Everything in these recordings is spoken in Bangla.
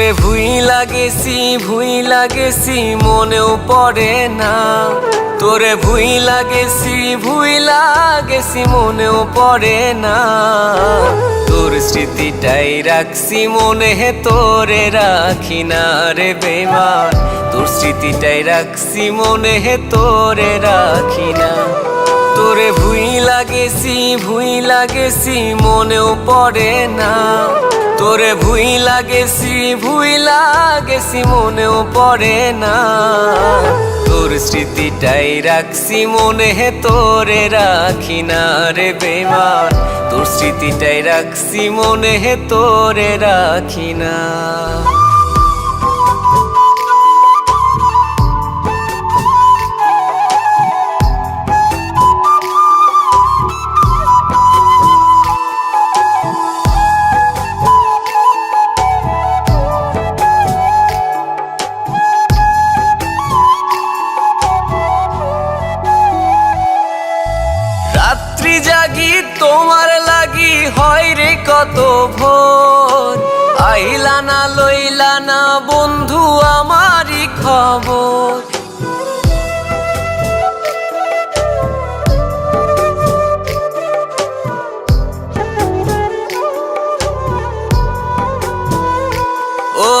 তোরে ভুই লাগেছি ভুই লাগেছি, মনেও পড়ে না। তোরে ভুই লাগেছি ভুই লাগেছি, মনেও পড়ে না। তোর স্মৃতিটাই রাখছি, মনে হে তোরে রাখি না রে বেমান তোর স্মৃতিটাই রাখছি, মনে হে তোরে রাখি না। তোরে ভুই লাগেছি ভুই লাগেছি, মনেও পড়ে না। তোরে ভুই লাগেছি ভুই লাগেছি, মনেও পড়ে না। তোর স্মৃতিটাই রাখছি, মনে হে তোরে রাখি না রে বেমান তোর স্মৃতিটাই রাখছি, মনে হে তোরে রাখি না। হয় রে কত ভোর। আইলা না লইলা না বন্ধু আমারই খবর। ও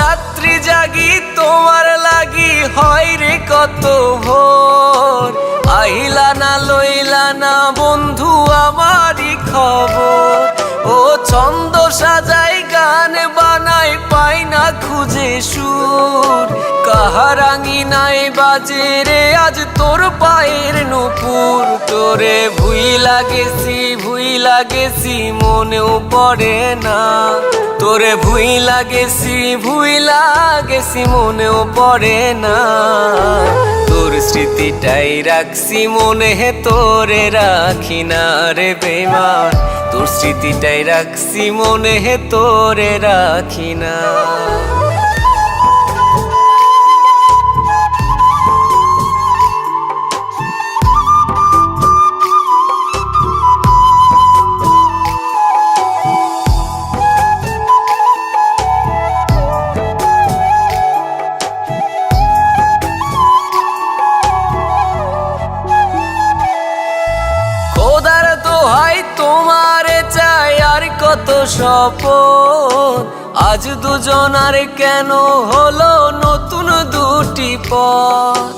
রাত্রি জাগি তোমার লাগি হয় রে কত ভোর। আইলা না লইলা না বন্ধু আমারই খবর ও ছন্দ সাজাই গান বানাই পাই না খুঁজে সুর। কাহারাঙ্গি নাই বাজে রে, আজ তোর পায়ের নুপুর। তোরে ভুই লাগেছি ভুই লাগেছি, মনেও পড়ে না। তোরে ভুই লাগেছি ভুই লাগেছি, মনেও পড়ে না। তোর স্মৃতিটাই রাখছি, মনে হে তোরে রাখি না রে বেমান তোর স্মৃতিটাই রাখছি, মনে হে তোরে রাখি না। খোদার দোহাই তোমারে চাই আর কত স্বপন আজ দুজন দুজনার কেন হলো নতুন দুটি পথ?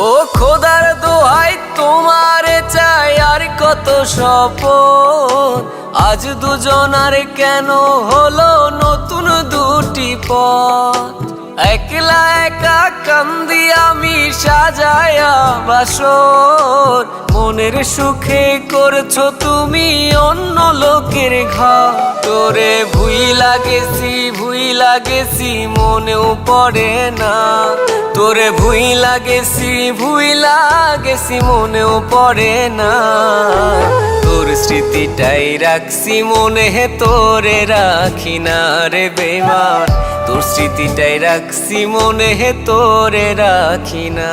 ও খোদার দোহাই তোমারে চাই আর কত স্বপন আজ দুজন দুজনার কেন হলো নতুন দুটি পথ? একলা একা কান্দি আমি সাজায়া বাসর। মনের সুখে করছ তুমি অন্য লোকের ঘর। তোরে ভুই লাগেছি ভুই লাগেছি, মনেও পড়ে না। তোরে ভুই লাগেছি ভুই লাগেছি, মনেও পড়ে না। স্মৃতিটাই রাখছি মনে হে, তোরে রাখি না রে বেমান তোর স্মৃতিটাই রাখছি মনে হে, তোরে রাখি না।